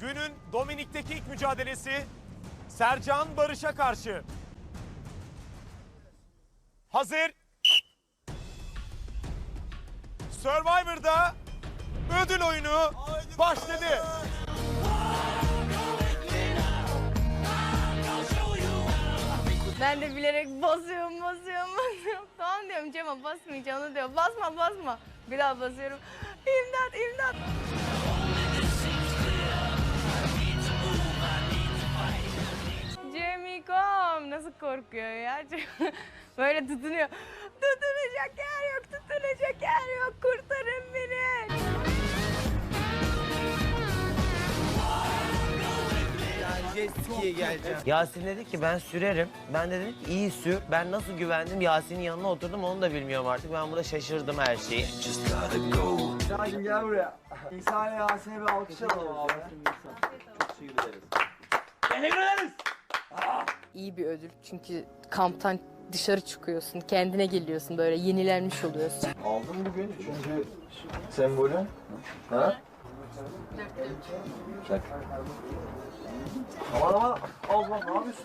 Günün Dominik'teki ilk mücadelesi Sercan Barış'a karşı. Hazır. Survivor'da ödül oyunu başladı. Ben de bilerek basıyorum, basıyorum, basıyorum. Tamam diyorum Cem'e basmayacağım diyor. Basma, basma. Bir daha basıyorum. İmdat, imdat. Nasıl korkuyor ya? Böyle tutunuyor. Tutunacak yer yok, tutunacak yer yok. Kurtarın beni. Jet ski'ye geleceğim. Yasin dedi ki ben sürerim. Ben de dedim ki iyi sür. Ben nasıl güvendim Yasin'in yanına oturdum onu da bilmiyorum artık. Ben burada şaşırdım her şeyi. Şahin gel buraya. İhsan Yasin'e bir alkış alalım abi. İyi bir ödül çünkü kamptan dışarı çıkıyorsun, kendine geliyorsun böyle yenilenmiş oluyorsun. Aldın bugün üçüncü sembolü. Ha? Çak. Aman aman. Allah ne yapıyorsun?